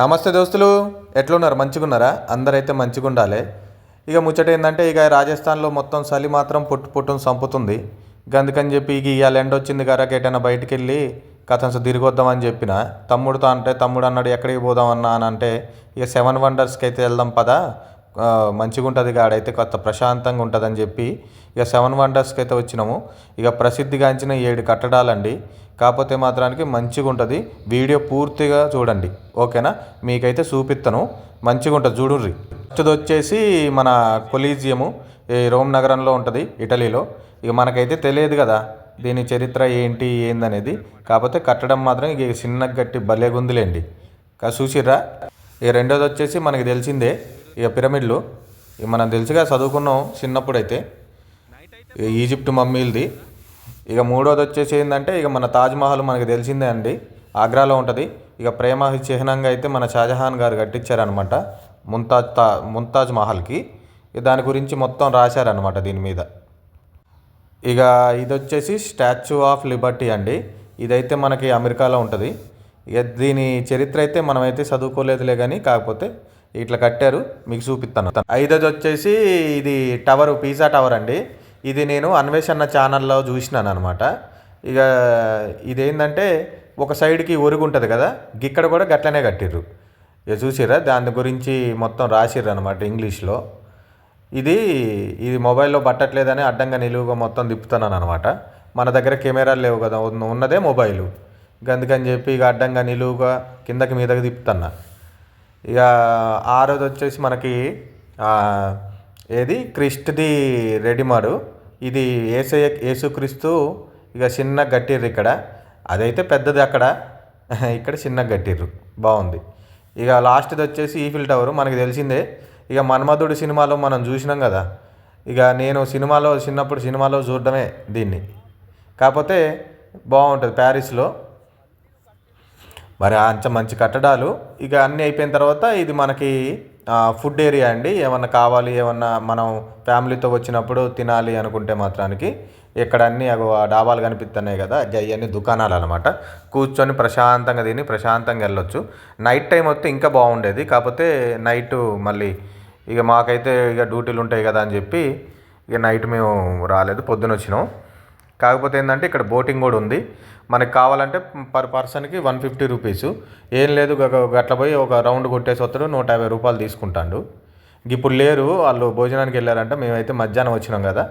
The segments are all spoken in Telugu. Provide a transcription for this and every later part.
నమస్తే దోస్తులు. ఎట్లున్నారు? మంచిగా ఉన్నారా అందరైతే మంచిగా ఉండాలి ఇక ముచ్చట ఏంటంటే ఇక రాజస్థాన్లో మొత్తం చలి మాత్రం పుట్టు పుట్టును చంపుతుంది. అందుకని చెప్పి ఇక ఇవాళ ఎండ వచ్చింది కనుక ఎటైనా బయటికి వెళ్ళి కథంస తిరిగొద్దామని చెప్పిన. తమ్ముడితో అంటే తమ్ముడు అన్నాడు ఎక్కడికి పోదామన్నా అని అంటే ఇక సెవెన్ వండర్స్కి అయితే వెళ్దాం పదా. మంచిగా ఉంటుంది కాడైతే కొత్త ప్రశాంతంగా ఉంటుందని చెప్పి ఇక సెవెన్ వండర్స్కి అయితే వచ్చినాము. ఇక ప్రసిద్ధిగాంచిన ఏడు కట్టడాలండి. కాకపోతే మాత్రానికి మంచిగా ఉంటుంది వీడియో పూర్తిగా చూడండి. ఓకేనా? మీకైతే చూపిస్తాను మంచిగా ఉంటుంది చూడుర్రి. ఫస్ట్ది వచ్చేసి మన కొలీజియము ఈ రోమ్ నగరంలో ఉంటుంది ఇటలీలో. ఇక మనకైతే తెలియదు కదా దీని చరిత్ర ఏంటి ఏందనేది. కాకపోతే కట్టడం మాత్రం ఇక చిన్న గట్టి భలేగుందిలేండి కా చూసిర్రా? ఇక రెండోది వచ్చేసి మనకి తెలిసిందే ఇక పిరమిడ్లు. ఇక మనం తెలుసుగా చదువుకున్నాం చిన్నప్పుడైతే. ఈజిప్ట్ మమ్మీలది. ఇక మూడోది వచ్చేసి ఏంటంటే ఇక మన తాజ్మహల్ మనకి తెలిసిందే అండి. ఆగ్రాలో ఉంటుంది. ఇక ప్రేమ చిహ్నంగా అయితే మన షాజహాన్ గారు కట్టించారనమాట ముంతాజ్ తా ముంతాజ్ మహల్కి. దాని గురించి మొత్తం రాశారనమాట దీని మీద. ఇక ఇది వచ్చేసి స్టాచ్యూ ఆఫ్ లిబర్టీ అండి. ఇదైతే మనకి అమెరికాలో ఉంటుంది. ఇక దీని చరిత్ర అయితే మనమైతే చదువుకోలేదులే కానీ కాకపోతే ఇట్లా కట్టారు. మీకు చూపిస్తాను. ఐదోది వచ్చేసి ఇది టవర్ పిజ్జా టవర్ అండి. ఇది నేను అన్వేషణ ఛానల్లో చూసినాను అనమాట ఇక ఇదేంటంటే ఒక సైడ్కి ఒరుగు ఉంటుంది కదా గిక్కడ కూడా గట్లనే కట్టిర్రు. ఇక చూసిర్రా దాని గురించి మొత్తం రాసిర్రు అనమాట ఇంగ్లీష్లో ఇది ఇది మొబైల్లో పట్టట్లేదని అడ్డంగా నిలువుగా మొత్తం తిప్పుతున్నాను అనమాట మన దగ్గర కెమెరాలు లేవు కదా ఉన్నదే మొబైలు అందుకని చెప్పి ఇక అడ్డంగా నిలువుగా కిందకి మీదకి తిప్పుతున్నా. ఇక ఆ రోజు వచ్చేసి మనకి ఏది? క్రిస్ట్ది రెడీమాడు. ఇది ఏసయ్య యేసుక్రీస్తు ఇక చిన్న గట్టిర్రు ఇక్కడ. అదైతే పెద్దది అక్కడ. ఇక్కడ చిన్న గట్టిర్రు. బాగుంది. ఇక లాస్ట్ది వచ్చేసి ఈఫిల్ టవర్. మనకి తెలిసిందే. ఇక మన్మధుడు సినిమాలో మనం చూసినాం కదా. ఇక నేను సినిమాలో చిన్నప్పుడు సినిమాలో చూడడమే దీన్ని. కాకపోతే బాగుంటుంది ప్యారిస్లో. మరి అంత మంచి కట్టడాలు. ఇక అన్నీ అయిపోయిన తర్వాత ఇది మనకి ఫుడ్ ఏరియా అండి. ఏమన్నా కావాలి ఏమన్నా మనం ఫ్యామిలీతో వచ్చినప్పుడు తినాలి అనుకుంటే మాత్రానికి ఇక్కడ అన్నీ అగో డాబాలు కనిపిస్తున్నాయి కదా. అవన్నీ దుకాణాలు అనమాట కూర్చొని ప్రశాంతంగా తిని ప్రశాంతంగా వెళ్ళొచ్చు. నైట్ టైం వస్తే ఇంకా బాగుండేది. కాకపోతే నైట్ మళ్ళీ ఇక మాకైతే ఇక డ్యూటీలు ఉంటాయి కదా అని చెప్పి ఇక నైట్ మేము రాలేదు. పొద్దున వచ్చినాం కాకపోతే ఏంటంటే ఇక్కడ బోటింగ్ కూడా ఉంది. మనకి కావాలంటే పర్ పర్సన్కి వన్ ఫిఫ్టీ రూపీస్. ఏం లేదు గట్ల పోయి ఒక రౌండ్ కొట్టేసి వస్తాడు నూట యాభై రూపాయలు తీసుకుంటాడు. ఇప్పుడు లేరు వాళ్ళు భోజనానికి వెళ్ళారంట మేమైతే మధ్యాహ్నం వచ్చినాం కదా.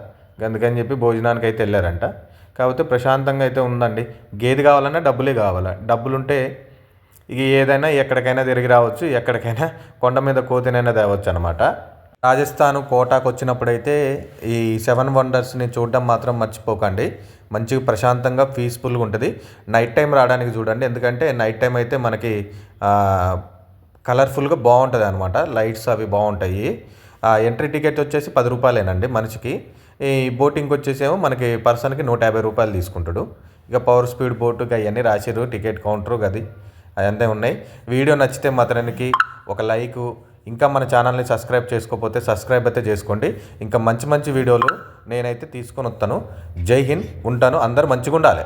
అందుకని చెప్పి భోజనానికి అయితే వెళ్ళారంట. కాకపోతే ప్రశాంతంగా అయితే ఉందండి. గేది కావాలన్నా డబ్బులే కావాలా. డబ్బులుంటే ఇక ఏదైనా ఎక్కడికైనా తిరిగి రావచ్చు ఎక్కడికైనా కొండ మీద కోతినైనా తేవచ్చు అనమాట రాజస్థాన్ కోటాకు వచ్చినప్పుడైతే ఈ సెవెన్ వండర్స్ని చూడడం మాత్రం మర్చిపోకండి. మంచిగా ప్రశాంతంగా పీస్ఫుల్గా ఉంటుంది. నైట్ టైం రావడానికి చూడండి. ఎందుకంటే నైట్ టైం అయితే మనకి కలర్ఫుల్గా బాగుంటుంది అనమాట లైట్స్ అవి బాగుంటాయి. ఆ, ఎంట్రీ టికెట్ వచ్చేసి పది రూపాయలేనండి మనిషికి. ఈ బోటింగ్కి వచ్చేసేమో మనకి పర్సన్కి నూట యాభై రూపాయలు తీసుకుంటాడు. ఇక పవర్ స్పీడ్ బోటు అవన్నీ రాసిరు టికెట్ కౌంటరు గది అదంతా ఉన్నాయి. వీడియో నచ్చితే మాత్రానికి ఒక లైకు ఇంకా మన ఛానల్ని సబ్స్క్రైబ్ చేసుకోకపోతే సబ్స్క్రైబ్ అయితే చేసుకోండి. ఇంకా మంచి మంచి వీడియోలు నేనైతే తీసుకొని వస్తాను. జై హింద్ ఉంటాను. అందరు మంచిగా ఉండాలి.